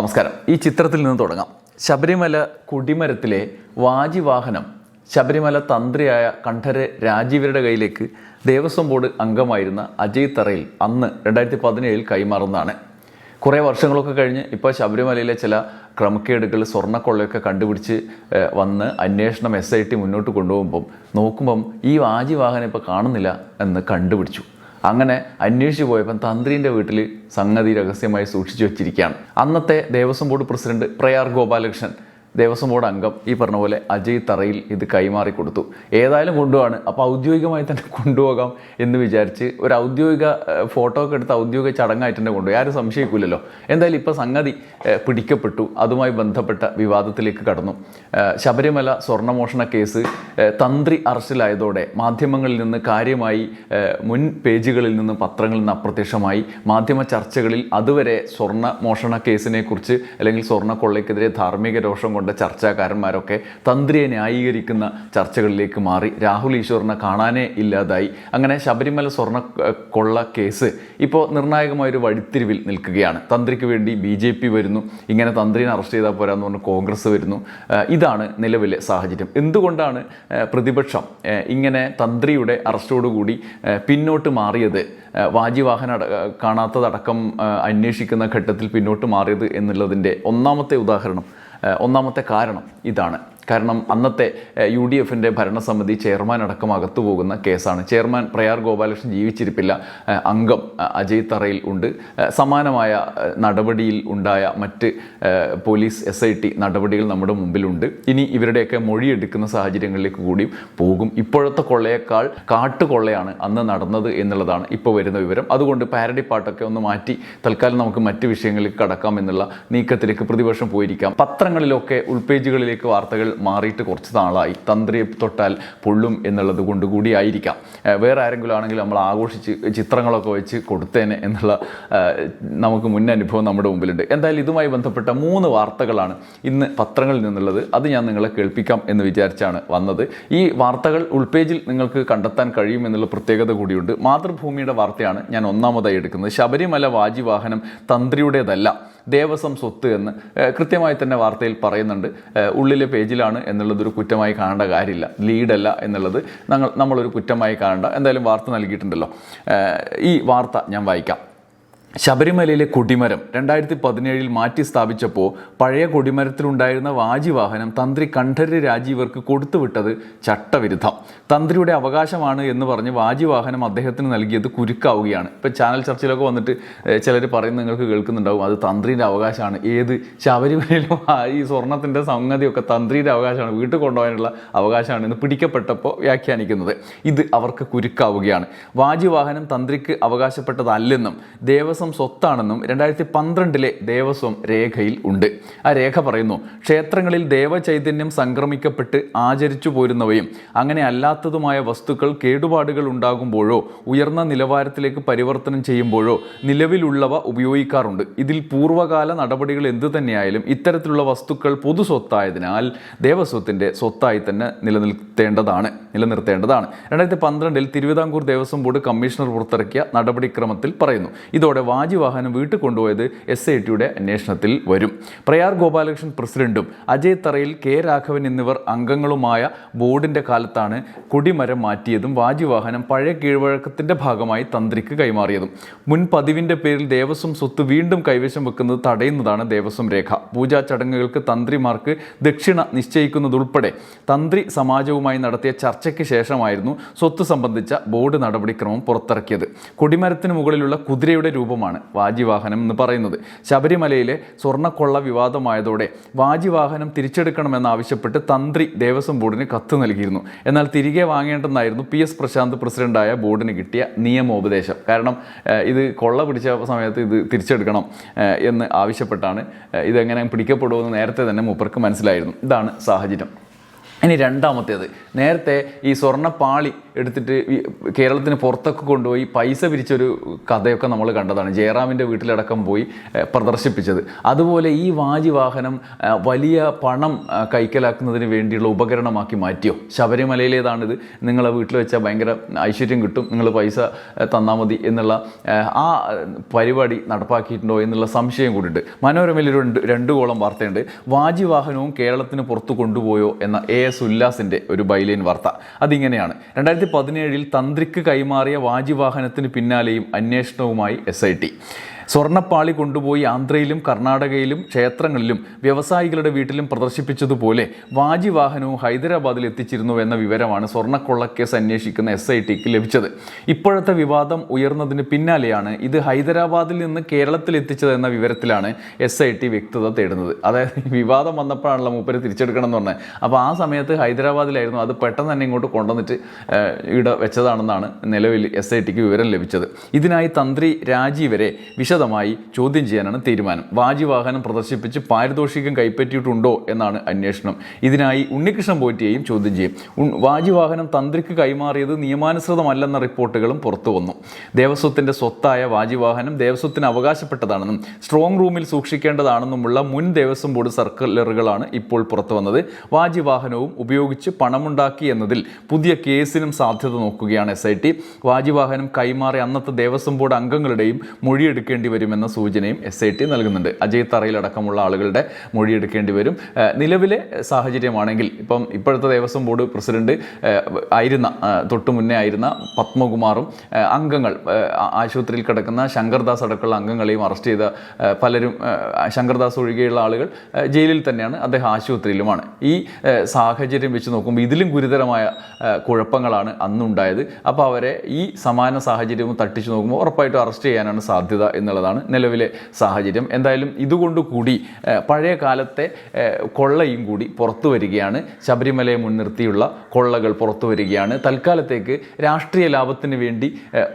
നമസ്കാരം. ഈ ചിത്രത്തിൽ നിന്ന് തുടങ്ങാം. ശബരിമല കുടിമരത്തിലെ വാജിവാഹനം ശബരിമല തന്ത്രിയായ കണ്ഠര് രാജീവരുടെ കയ്യിലേക്ക് ദേവസ്വം ബോർഡ് അംഗമായിരുന്ന അജയ് തറയിൽ അന്ന് രണ്ടായിരത്തി പതിനേഴിൽ കൈമാറുന്നതാണ്. കുറേ വർഷങ്ങളൊക്കെ കഴിഞ്ഞ് ഇപ്പോൾ ശബരിമലയിലെ ചില ക്രമക്കേടുകൾ സ്വർണക്കൊള്ളയൊക്കെ കണ്ടുപിടിച്ച് വന്ന് അന്വേഷണം എസ് ഐ ടി മുന്നോട്ട് കൊണ്ടുപോകുമ്പം നോക്കുമ്പം ഈ വാജിവാഹനം ഇപ്പോൾ കാണുന്നില്ല എന്ന് കണ്ടുപിടിച്ചു. അങ്ങനെ അന്വേഷിച്ചു പോയപ്പം തന്ത്രിന്റെ വീട്ടിൽ സംഗതി രഹസ്യമായി സൂക്ഷിച്ചു വെച്ചിരിക്കുകയാണ്. അന്നത്തെ Devaswom board president Prayar Gopalakrishnan Devaswom board അംഗം ഈ പറഞ്ഞ പോലെ അജയ് തറയിൽ ഇത് കൈമാറി കൊടുത്തു. ഏതായാലും കൊണ്ടുപോവാണ്. അപ്പോൾ ഔദ്യോഗികമായി തന്നെ കൊണ്ടുപോകാം എന്ന് വിചാരിച്ച് ഒരു ഔദ്യോഗിക ഫോട്ടോ ഒക്കെ എടുത്ത് ഔദ്യോഗിക ചടങ്ങായിട്ട് തന്നെ കൊണ്ടുപോയി. ആരും സംശയിക്കില്ലല്ലോ എന്തായാലും ഇപ്പോൾ സംഗതി പിടിക്കപ്പെട്ടു. അതുമായി ബന്ധപ്പെട്ട വിവാദത്തിലേക്ക് കടന്നു. ശബരിമല സ്വർണമോഷണ കേസ് തന്ത്രി അറസ്റ്റിലായതോടെ മാധ്യമങ്ങളിൽ നിന്ന് കാര്യമായി മുൻ പേജുകളിൽ നിന്ന് പത്രങ്ങളിൽ നിന്ന് അപ്രത്യക്ഷമായി. മാധ്യമ ചർച്ചകളിൽ അതുവരെ സ്വർണ മോഷണ കേസിനെക്കുറിച്ച് അല്ലെങ്കിൽ സ്വർണ കൊള്ളയ്ക്കെതിരെ ധാർമ്മിക രോഷം കൊണ്ട ചർച്ചാകാരന്മാരൊക്കെ തന്ത്രിയെ ന്യായീകരിക്കുന്ന ചർച്ചകളിലേക്ക് മാറി. രാഹുൽ ഈശ്വറിനെ കാണാനേ ഇല്ലാതായി. അങ്ങനെ ശബരിമല സ്വർണ കൊള്ള കേസ് ഇപ്പോൾ നിർണായകമായൊരു വഴിത്തിരിവിൽ നിൽക്കുകയാണ്. തന്ത്രിക്ക് വേണ്ടി ബി ജെ പി വരുന്നു. ഇങ്ങനെ തന്ത്രിനെ അറസ്റ്റ് ചെയ്താൽ പോരാന്ന് പറഞ്ഞ് കോൺഗ്രസ് വരുന്നു. ഇതാണ് നിലവിലെ സാഹചര്യം. എന്തുകൊണ്ടാണ് പ്രതിപക്ഷം ഇങ്ങനെ തന്ത്രിയുടെ അറസ്റ്റോടുകൂടി പിന്നോട്ട് മാറിയത്? വാജി വാജിവാഹന കാണാത്തതടക്കം അന്വേഷിക്കുന്ന ഘട്ടത്തിൽ പിന്നോട്ട് മാറിയത് എന്നുള്ളതിന്റെ ഒന്നാമത്തെ ഉദാഹരണം ഒന്നാമത്തെ കാരണം ഇതാണ്. കാരണം അന്നത്തെ യു ഡി എഫിന്റെ ഭരണസമിതി ചെയർമാൻ അടക്കം അകത്തു പോകുന്ന കേസാണ്. ചെയർമാൻ പ്രയാർ ഗോപാലകൃഷ്ണൻ ജീവിച്ചിരിപ്പില്ല. അംഗം അജയ് തറയിൽ ഉണ്ട്. സമാനമായ നടപടിയിൽ ഉണ്ടായ മറ്റ് പോലീസ് എസ് ഐ ടി നടപടികൾ നമ്മുടെ മുമ്പിലുണ്ട്. ഇനി ഇവരുടെയൊക്കെ മൊഴിയെടുക്കുന്ന സാഹചര്യങ്ങളിലേക്ക് കൂടി പോകും. ഇപ്പോഴത്തെ കൊള്ളയേക്കാൾ കാട്ടുകൊള്ളയാണ് അന്ന് നടന്നത് എന്നുള്ളതാണ് ഇപ്പോൾ വരുന്ന വിവരം. അതുകൊണ്ട് പാരഡി പാട്ടൊക്കെ ഒന്ന് മാറ്റി തൽക്കാലം നമുക്ക് മറ്റ് വിഷയങ്ങളിലേക്ക് കടക്കാം എന്നുള്ള നീക്കത്തിലേക്ക് പ്രതിപക്ഷം പോയിരിക്കാം. പത്രങ്ങളിലൊക്കെ ഉൾപേജുകളിലേക്ക് വാർത്തകൾ മാറിയിട്ട് കുറച്ച് നാളായി. തന്ത്രിയെ തൊട്ടാൽ പൊള്ളും എന്നുള്ളത് കൊണ്ട് കൂടിയായിരിക്കാം വേറെ ആരെങ്കിലും ആണെങ്കിൽ നമ്മൾ ആഘോഷിച്ച് ചിത്രങ്ങളൊക്കെ വെച്ച് കൊടുത്തേനെ എന്നുള്ള നമുക്ക് മുൻ അനുഭവം നമ്മുടെ മുമ്പിലുണ്ട്. എന്തായാലും ഇതുമായി ബന്ധപ്പെട്ട മൂന്ന് വാർത്തകളാണ് ഇന്ന് പത്രങ്ങളിൽ നിന്നുള്ളത്. അത് ഞാൻ നിങ്ങളെ കേൾപ്പിക്കാം എന്ന് വിചാരിച്ചാണ് വന്നത്. ഈ വാർത്തകൾ ഉൾപേജിൽ നിങ്ങൾക്ക് കണ്ടെത്താൻ കഴിയും എന്നുള്ള പ്രത്യേകത കൂടിയുണ്ട്. മാതൃഭൂമിയുടെ വാർത്തയാണ് ഞാൻ ഒന്നാമതായി എടുക്കുന്നത്. ശബരിമല വാജി വാഹനം തന്ത്രിയുടേതല്ല ദേവസ്വം സ്വത്ത് എന്ന് കൃത്യമായി തന്നെ വാർത്തയിൽ പറയുന്നുണ്ട്. ഉള്ളിലെ പേജിലാണ് എന്നുള്ളതൊരു കുറ്റമായി കാണേണ്ട കാര്യമില്ല. ലീഡല്ല എന്നുള്ളത് നമ്മൾ നമ്മളൊരു കുറ്റമായി കാണേണ്ട. എന്തായാലും വാർത്ത നൽകിയിട്ടുണ്ടല്ലോ. ഈ വാർത്ത ഞാൻ വായിക്കാം. ശബരിമലയിലെ കൊടിമരം രണ്ടായിരത്തി പതിനേഴിൽ മാറ്റി സ്ഥാപിച്ചപ്പോൾ പഴയ കൊടിമരത്തിലുണ്ടായിരുന്ന വാജിവാഹനം തന്ത്രി കണ്ഠര് രാജീവർക്ക് കൊടുത്തുവിട്ടത് ചട്ടവിരുദ്ധം. തന്ത്രിയുടെ അവകാശമാണ് എന്ന് പറഞ്ഞ് വാജിവാഹനം അദ്ദേഹത്തിന് നൽകിയത് കുരുക്കാവുകയാണ്. ഇപ്പം ചാനൽ ചർച്ചയിലൊക്കെ വന്നിട്ട് ചിലർ പറയുന്നത് നിങ്ങൾക്ക് കേൾക്കുന്നുണ്ടാവും. അത് തന്ത്രിയുടെ അവകാശമാണ്. ഏത് ശബരിമലയിലും ഈ സ്വർണത്തിന്റെ സംഗതിയൊക്കെ തന്ത്രിയുടെ അവകാശമാണ്. വീട്ടിൽ കൊണ്ടുപോകാനുള്ള അവകാശമാണ് എന്ന് പിടിക്കപ്പെട്ടപ്പോൾ വ്യാഖ്യാനിക്കുന്നത്. ഇത് അവർക്ക് കുരുക്കാവുകയാണ്. വാജിവാഹനം തന്ത്രിക്ക് അവകാശപ്പെട്ടതല്ലെന്നും ദേവസ്വം സ്വത്താണെന്നും രണ്ടായിരത്തി പന്ത്രണ്ടിലെ ദേവസ്വം രേഖയിൽ ഉണ്ട്. ആ രേഖ പറയുന്നു ക്ഷേത്രങ്ങളിൽ ദേവചൈതന്യം സംക്രമിക്കപ്പെട്ട് ആചരിച്ചു പോരുന്നവയും അങ്ങനെ അല്ലാത്തതുമായ വസ്തുക്കൾ കേടുപാടുകൾ ഉണ്ടാകുമ്പോഴോ ഉയർന്ന നിലവാരത്തിലേക്ക് പരിവർത്തനം ചെയ്യുമ്പോഴോ നിലവിലുള്ളവ ഉപയോഗിക്കാറുണ്ട്. ഇതിൽ പൂർവകാല നടപടികൾ എന്തു തന്നെയായാലും ഇത്തരത്തിലുള്ള വസ്തുക്കൾ പൊതു സ്വത്തായതിനാൽ ദേവസ്വത്തിന്റെ സ്വത്തായി തന്നെ നിലനിർത്തേണ്ടതാണ് നിലനിർത്തേണ്ടതാണ്. രണ്ടായിരത്തി പന്ത്രണ്ടിൽ തിരുവിതാംകൂർ ദേവസ്വം ബോർഡ് കമ്മീഷണർ പുറത്തിറക്കിയ നടപടിക്രമത്തിൽ പറയുന്നു ഇതോടെ വാജിവാഹനം വീട്ടിൽ കൊണ്ടുപോയത് എസ് ഐ ടിയുടെ അന്വേഷണത്തിൽ വരും. പ്രയാർ ഗോപാലകൃഷ്ണൻ പ്രസിഡന്റും അജയ് തറയിൽ കെ രാഘവൻ എന്നിവർ അംഗങ്ങളുമായ ബോർഡിന്റെ കാലത്താണ് കൊടിമരം മാറ്റിയതും വാജിവാഹനം പഴയ കീഴ്വഴക്കത്തിന്റെ ഭാഗമായി തന്ത്രിക്ക് കൈമാറിയതും. മുൻ പതിവിന്റെ പേരിൽ ദേവസ്വം സ്വത്ത് വീണ്ടും കൈവശം വെക്കുന്നത് തടയുന്നതാണ് ദേവസ്വം രേഖ. പൂജാ ചടങ്ങുകൾക്ക് തന്ത്രിമാർക്ക് ദക്ഷിണ നിശ്ചയിക്കുന്നതുൾപ്പെടെ തന്ത്രി സമാജവുമായി നടത്തിയ ചർച്ചയ്ക്ക് ശേഷമായിരുന്നു സ്വത്ത് സംബന്ധിച്ച ബോർഡ് നടപടിക്രമം പുറത്തിറക്കിയത്. കൊടിമരത്തിന് മുകളിലുള്ള കുതിരയുടെ രൂപമാണ് വാജിവാഹനം എന്ന് പറയുന്നത്. ശബരിമലയിലെ സ്വർണക്കൊള്ള വിവാദമായതോടെ വാജിവാഹനം തിരിച്ചെടുക്കണമെന്നാവശ്യപ്പെട്ട് തന്ത്രി ദേവസ്വം ബോർഡിന് കത്ത് നൽകിയിരുന്നു. എന്നാൽ തിരികെ വാങ്ങേണ്ടെന്നായിരുന്നു പി എസ് പ്രശാന്ത് പ്രസിഡന്റായ ബോർഡിന് കിട്ടിയ നിയമോപദേശം. കാരണം ഇത് കൊള്ള പിടിച്ച സമയത്ത് ഇത് തിരിച്ചെടുക്കണം എന്ന് ആവശ്യപ്പെട്ടാണ് ഇതെങ്ങനെ പിടിക്കപ്പെടുമെന്ന് നേരത്തെ തന്നെ മൂപ്പർക്ക് മനസ്സിലായിരുന്നു. ഇതാണ് സാഹചര്യം. ഇനി രണ്ടാമത്തേത്. നേരത്തെ ഈ സ്വർണപ്പാളി എടുത്തിട്ട് കേരളത്തിന് പുറത്തൊക്കെ കൊണ്ടുപോയി പൈസ പിരിച്ചൊരു കഥയൊക്കെ നമ്മൾ കണ്ടതാണ്. ജയറാമിന്റെ വീട്ടിലടക്കം പോയി പ്രദർശിപ്പിച്ചത്. അതുപോലെ ഈ വാജി വാഹനം വലിയ പണം കൈക്കലാക്കുന്നതിന് വേണ്ടിയുള്ള ഉപകരണമാക്കി മാറ്റിയോ? ശബരിമലയിലേതാണിത്. നിങ്ങളെ വീട്ടിൽ വെച്ചാൽ ഭയങ്കര ഐശ്വര്യം കിട്ടും. നിങ്ങൾ പൈസ തന്നാൽ മതി എന്നുള്ള ആ പരിപാടി നടപ്പാക്കിയിട്ടുണ്ടോ എന്നുള്ള സംശയം കൂടിയുണ്ട്. മനോരമയിൽ രണ്ട് രണ്ടു കോളം വാർത്തയുണ്ട്. വാജി വാഹനവും കേരളത്തിന് പുറത്തു കൊണ്ടുപോയോ എന്ന എ എസ് ഉല്ലാസിന്റെ ഒരു ബൈലൈൻ വാർത്ത. അതിങ്ങനെയാണ്. രണ്ടായിരത്തി പതിനേഴിൽ തന്ത്രിക്ക് കൈമാറിയ വാജി വാഹനത്തിന് പിന്നാലെയും അന്വേഷണവുമായി എസ് സ്വർണപ്പാളി കൊണ്ടുപോയി ആന്ധ്രയിലും കർണാടകയിലും ക്ഷേത്രങ്ങളിലും വ്യവസായികളുടെ വീട്ടിലും പ്രദർശിപ്പിച്ചതുപോലെ വാജി വാഹനവും ഹൈദരാബാദിൽ എത്തിച്ചിരുന്നു എന്ന വിവരമാണ് സ്വർണക്കൊള്ളക്കേസ് അന്വേഷിക്കുന്ന എസ് ഐ ടിക്ക് ലഭിച്ചത്. ഇപ്പോഴത്തെ വിവാദം ഉയർന്നതിന് പിന്നാലെയാണ് ഇത് ഹൈദരാബാദിൽ നിന്ന് കേരളത്തിൽ എത്തിച്ചത് എന്ന വിവരത്തിലാണ് എസ് ഐ ടി വ്യക്തത തേടുന്നത്. അതായത് വിവാദം വന്നപ്പോഴാണല്ലോ മൂപ്പര് തിരിച്ചെടുക്കണം എന്ന് പറഞ്ഞത്. അപ്പോൾ ആ സമയത്ത് ഹൈദരാബാദിലായിരുന്നു അത് പെട്ടെന്ന് തന്നെ ഇങ്ങോട്ട് കൊണ്ടുവന്നിട്ട് ഇവിടെ വെച്ചതാണെന്നാണ് നിലവിൽ എസ് ഐ ടിക്ക് വിവരം ലഭിച്ചത്. ഇതിനായി തന്ത്രി രാജീവരെ വിശദമായി ചോദ്യം ചെയ്യാനാണ് തീരുമാനം. വാജി വാഹനം പ്രദർശിപ്പിച്ച് പാരിതോഷികം കൈപ്പറ്റിയിട്ടുണ്ടോ എന്നാണ് അന്വേഷണം. ഇതിനായി ഉണ്ണികൃഷ്ണൻ പോറ്റിയെയും ചോദ്യം ചെയ്യും. വാജിവാഹനം വാജി വാഹനം തന്ത്രിക്ക് കൈമാറിയത് നിയമാനുസൃതമല്ലെന്ന റിപ്പോർട്ടുകളും പുറത്തു വന്നു. ദേവസ്വത്തിന്റെ സ്വത്തായ വാജി വാഹനം ദേവസ്വത്തിന് അവകാശപ്പെട്ടതാണെന്നും സ്ട്രോങ് റൂമിൽ സൂക്ഷിക്കേണ്ടതാണെന്നുമുള്ള മുൻ ദേവസ്വം ബോർഡ് സർക്കുലറുകളാണ് ഇപ്പോൾ പുറത്തു വന്നത്. വാജി വാഹനവും ഉപയോഗിച്ച് പണമുണ്ടാക്കി എന്നതിൽ പുതിയ കേസിനും സാധ്യത നോക്കുകയാണ് എസ് ഐ ടി. വാജി വാഹനം കൈമാറി അന്നത്തെ ദേവസ്വം ബോർഡ് അംഗങ്ങളുടെയും മൊഴിയെടുക്കേണ്ടി വരുമെന്ന സൂചനയും എസ് ഐ ടി നൽകുന്നുണ്ട്. അജയ് തറയിലടക്കമുള്ള ആളുകളുടെ മൊഴിയെടുക്കേണ്ടി വരും. നിലവിലെ സാഹചര്യമാണെങ്കിൽ ഇപ്പം ഇപ്പോഴത്തെ ദേവസ്വം ബോർഡ് പ്രസിഡന്റ് ആയിരുന്ന തൊട്ടു മുന്നേ ആയിരുന്ന പത്മകുമാറും അംഗങ്ങൾ ആശുപത്രിയിൽ കിടക്കുന്ന ശങ്കർദാസ് അടക്കമുള്ള അംഗങ്ങളെയും അറസ്റ്റ് ചെയ്ത പലരും ശങ്കർദാസ് ഒഴികെയുള്ള ആളുകൾ ജയിലിൽ തന്നെയാണ്. അദ്ദേഹം ആശുപത്രിയിലുമാണ്. ഈ സാഹചര്യം വെച്ച് നോക്കുമ്പോൾ ഇതിലും ഗുരുതരമായ കുഴപ്പങ്ങളാണ് അന്നുണ്ടായത്. അപ്പോൾ അവരെ ഈ സമാന സാഹചര്യവും തട്ടിച്ചു നോക്കുമ്പോൾ ഉറപ്പായിട്ടും അറസ്റ്റ് ചെയ്യാനാണ് സാധ്യത എന്നുള്ളതാണ് നിലവിലെ സാഹചര്യം. എന്തായാലും ഇതുകൊണ്ട് കൂടി പഴയ കാലത്തെ കൊള്ളയും കൂടി പുറത്തു വരികയാണ്. ശബരിമലയെ മുൻനിർത്തിയുള്ള കൊള്ളകൾ പുറത്തു വരികയാണ്. തൽക്കാലത്തേക്ക് രാഷ്ട്രീയ ലാഭത്തിന് വേണ്ടി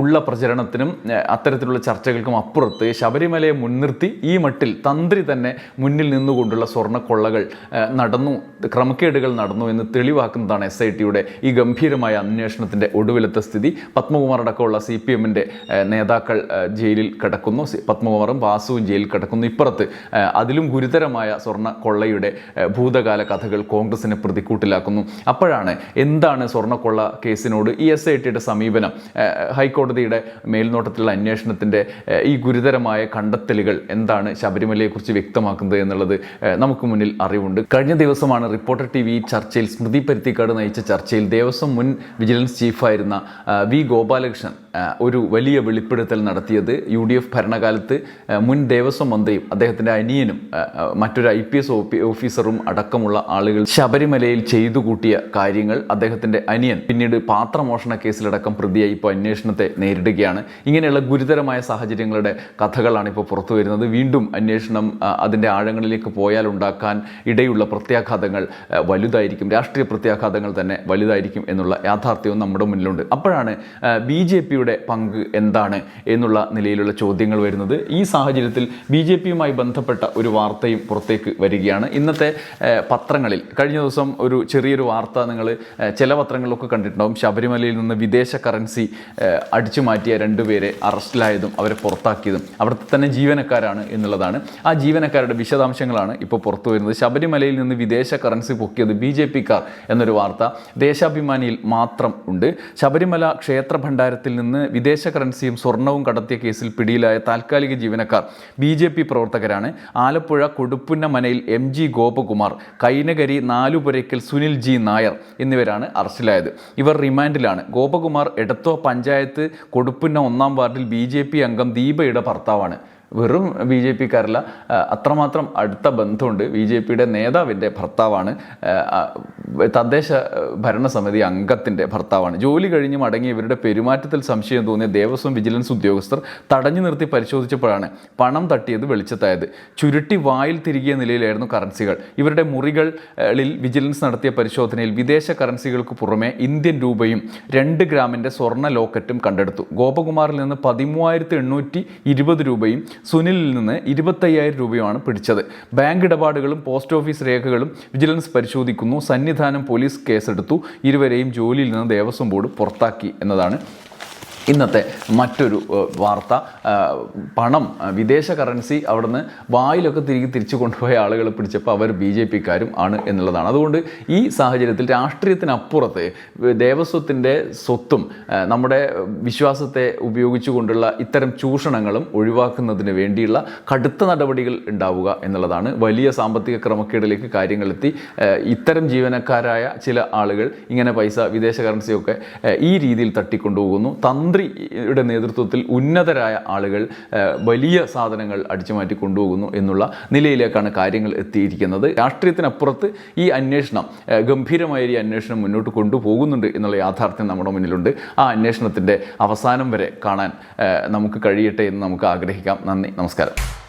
ഉള്ള പ്രചരണത്തിനും അത്തരത്തിലുള്ള ചർച്ചകൾക്കും അപ്പുറത്ത് ശബരിമലയെ മുൻനിർത്തി ഈ മട്ടിൽ തന്ത്രി തന്നെ മുന്നിൽ നിന്നുകൊണ്ടുള്ള സ്വർണ കൊള്ളകൾ നടന്നു ക്രമക്കേടുകൾ നടന്നു എന്ന് തെളിവാക്കുന്നതാണ് എസ് ഐ ടിയുടെ ഈ ഗംഭീരമായ അന്വേഷണത്തിന്റെ ഒടുവിലത്തെ സ്ഥിതി. പത്മകുമാർ അടക്കമുള്ള സി പി എമ്മിന്റെ നേതാക്കൾ ജയിലിൽ കിടക്കുന്നു. പത്മകുമാറും വാസുവും ജയിലിൽ കിടക്കുന്നു. ഇപ്പുറത്ത് അതിലും ഗുരുതരമായ സ്വർണ കൊള്ളയുടെ ഭൂതകാല കഥകൾ കോൺഗ്രസിനെ പ്രതിക്കൂട്ടിലാക്കുന്നു. അപ്പോഴാണ് എന്താണ് സ്വർണക്കൊള്ള കേസിനോട് ഈ എസ് ഐ ടിയുടെ സമീപനം? ഹൈക്കോടതിയുടെ മേൽനോട്ടത്തിലുള്ള അന്വേഷണത്തിന്റെ ഈ ഗുരുതരമായ കണ്ടെത്തലുകൾ എന്താണ് ശബരിമലയെക്കുറിച്ച് വ്യക്തമാക്കുന്നത് എന്നുള്ളത് നമുക്ക് മുന്നിൽ അറിവുണ്ട്. കഴിഞ്ഞ ദിവസമാണ് റിപ്പോർട്ടർ ടി വി ചർച്ചയിൽ സ്മൃതി പരുത്തിക്കാട് നയിച്ച ചർച്ചയിൽ ദേവസ്വം മുൻ വിജിലൻസ് ചീഫായിരുന്ന വി ഗോപാലകൃഷ്ണൻ ഒരു വലിയ വെളിപ്പെടുത്തൽ നടത്തിയത് യു ഡി എഫ് ഭരണകാലത്ത് മുൻ ദേവസ്വം മന്ത്രിയും അദ്ദേഹത്തിന്റെ അനിയനും മറ്റൊരു ഐ പി എസ് ഓഫീസറും അടക്കമുള്ള ആളുകൾ ശബരിമലയിൽ ചെയ്തു കൂട്ടിയ കാര്യങ്ങൾ അദ്ദേഹത്തിന്റെ അനിയൻ പിന്നീട് പാത്രമോഷണ കേസിലടക്കം പ്രതിയായി ഇപ്പോൾ അന്വേഷണത്തെ നേരിടുകയാണ്. ഇങ്ങനെയുള്ള ഗുരുതരമായ സാഹചര്യങ്ങളുടെ കഥകളാണ് ഇപ്പോൾ പുറത്തു വരുന്നത്. വീണ്ടും അന്വേഷണം അതിന്റെ ആഴങ്ങളിലേക്ക് പോയാൽ ഉണ്ടാക്കാൻ ഇടയുള്ള പ്രത്യാഘാതങ്ങൾ വലുതായിരിക്കും. രാഷ്ട്രീയ പ്രത്യാഘാതങ്ങൾ തന്നെ വലുതായിരിക്കും എന്നുള്ള യാഥാർത്ഥ്യവും നമ്മുടെ മുന്നിലുണ്ട്. അപ്പോഴാണ് ബി ജെ പിയുടെ പങ്ക് എന്താണ് എന്നുള്ള നിലയിലുള്ള ചോദ്യങ്ങൾ വരുന്നത്. ഈ സാഹചര്യത്തിൽ ബി ജെ പിയുമായി ബന്ധപ്പെട്ട ഒരു വാർത്തയും പുറത്തേക്ക് വരികയാണ്. ഇന്നത്തെ പത്രങ്ങളിൽ കഴിഞ്ഞ ദിവസം ഒരു ചെറിയൊരു വാർത്ത നിങ്ങൾ ചില പത്രങ്ങളിലൊക്കെ കണ്ടിട്ടുണ്ടാവും. ശബരിമലയിൽ നിന്ന് വിദേശ കറൻസി അടിച്ചു മാറ്റിയ രണ്ടുപേരെ അറസ്റ്റിലായതും അവരെ പുറത്താക്കിയതും അവിടുത്തെ തന്നെ ജീവനക്കാരാണ് എന്നുള്ളതാണ്. ആ ജീവനക്കാരുടെ വിശദാംശങ്ങളാണ് ഇപ്പോൾ പുറത്തു വരുന്നത്. ശബരിമലയിൽ നിന്ന് വിദേശ കറൻസി പൊക്കിയത് ബി ജെ പിക്കാർ എന്നൊരു വാർത്ത ദേശാഭിമാനിയിൽ മാത്രം ഉണ്ട്. ശബരിമല ക്ഷേത്ര ഭണ്ഡാരത്തിൽ നിന്ന് വിദേശ കറൻസിയും സ്വർണവും കടത്തിയ കേസിൽ പിടിയിലായ താൽക്കാലിക ജീവനക്കാർ. ബി ജെ പി പ്രവർത്തകരാണ്. ആലപ്പുഴ കൊടുപ്പുന്ന മനയിൽ M G Gopakumar Kainakari Nalupurakkal Sunil G Nair എന്നിവരാണ് അറസ്റ്റിലായത്. ഇവർ റിമാൻഡിലാണ്. ഗോപകുമാർ എടത്തോ പഞ്ചായത്ത് കൊടുപ്പുന്ന ഒന്നാം വാർഡിൽ ബി അംഗം ദീപയുടെ ഭർത്താവാണ്. വെറും ബി ജെ പിക്കാരല്ല അത്രമാത്രം അടുത്ത ബന്ധമുണ്ട്. ബി ജെ പിയുടെ നേതാവിന്റെ ഭർത്താവാണ് തദ്ദേശ ഭരണസമിതി അംഗത്തിന്റെ ഭർത്താവാണ്. ജോലി കഴിഞ്ഞ് മടങ്ങി ഇവരുടെ പെരുമാറ്റത്തിൽ സംശയം തോന്നിയ ദേവസ്വം വിജിലൻസ് ഉദ്യോഗസ്ഥർ തടഞ്ഞു നിർത്തി പരിശോധിച്ചപ്പോഴാണ് പണം തട്ടിയത് വെളിച്ചത്തായത്. ചുരുട്ടി വായിൽ തിരികിയ നിലയിലായിരുന്നു കറൻസികൾ. ഇവരുടെ മുറികളിൽ വിജിലൻസ് നടത്തിയ പരിശോധനയിൽ വിദേശ കറൻസികൾക്ക് പുറമെ ഇന്ത്യൻ രൂപയും രണ്ട് ഗ്രാമിന്റെ സ്വർണ ലോക്കറ്റും കണ്ടെടുത്തു. ഗോപകുമാറിൽ നിന്ന് പതിമൂവായിരത്തി എണ്ണൂറ്റി ഇരുപത് രൂപയും സുനിലിൽ നിന്ന് ഇരുപത്തയ്യായിരം രൂപയുമാണ് പിടിച്ചത്. ബാങ്ക് ഇടപാടുകളും പോസ്റ്റ് ഓഫീസ് രേഖകളും വിജിലൻസ് പരിശോധിക്കുന്നു. സന്നിധാനം പോലീസ് കേസെടുത്തു. ഇരുവരെയും ജോലിയിൽ നിന്ന് ദേവസ്വം ബോർഡ് പുറത്താക്കി എന്നതാണ് ഇന്നത്തെ മറ്റൊരു വാർത്ത. പണം വിദേശ കറൻസി അവിടുന്ന് വായിലൊക്കെ തിരികെ തിരിച്ചു കൊണ്ടുപോയ ആളുകളെ പിടിച്ചപ്പോൾ അവർ ബി ജെ പിക്കാരും ആണ് എന്നുള്ളതാണ്. അതുകൊണ്ട് ഈ സാഹചര്യത്തിൽ രാഷ്ട്രീയത്തിനപ്പുറത്ത് ദേവസ്വത്തിന്റെ സ്വത്തും നമ്മുടെ വിശ്വാസത്തെ ഉപയോഗിച്ചുകൊണ്ടുള്ള ഇത്തരം ചൂഷണങ്ങളും ഒഴിവാക്കുന്നതിന് വേണ്ടിയുള്ള കടുത്ത നടപടികൾ ഉണ്ടാവുക എന്നുള്ളതാണ്. വലിയ സാമ്പത്തിക ക്രമക്കേടിലേക്ക് കാര്യങ്ങളെത്തി. ഇത്തരം ജീവനക്കാരായ ചില ആളുകൾ ഇങ്ങനെ പൈസ വിദേശ കറൻസിയൊക്കെ ഈ രീതിയിൽ തട്ടിക്കൊണ്ടുപോകുന്നു. തന്ത്രിയുടെ നേതൃത്വത്തിൽ ഉന്നതരായ ആളുകൾ വലിയ സാധനങ്ങൾ അടിച്ചുമാറ്റി കൊണ്ടുപോകുന്നു എന്നുള്ള നിലയിലേക്കാണ് കാര്യങ്ങൾ എത്തിയിരിക്കുന്നത്. രാഷ്ട്രീയത്തിനപ്പുറത്ത് ഈ അന്വേഷണം ഗംഭീരമായ ഈ അന്വേഷണം മുന്നോട്ട് കൊണ്ടുപോകുന്നുണ്ട് എന്നുള്ള യാഥാർത്ഥ്യം നമ്മുടെ മുന്നിലുണ്ട്. ആ അന്വേഷണത്തിന്റെ അവസാനം വരെ കാണാൻ നമുക്ക് കഴിയട്ടെ എന്ന് നമുക്ക് ആഗ്രഹിക്കാം. നന്ദി. നമസ്കാരം.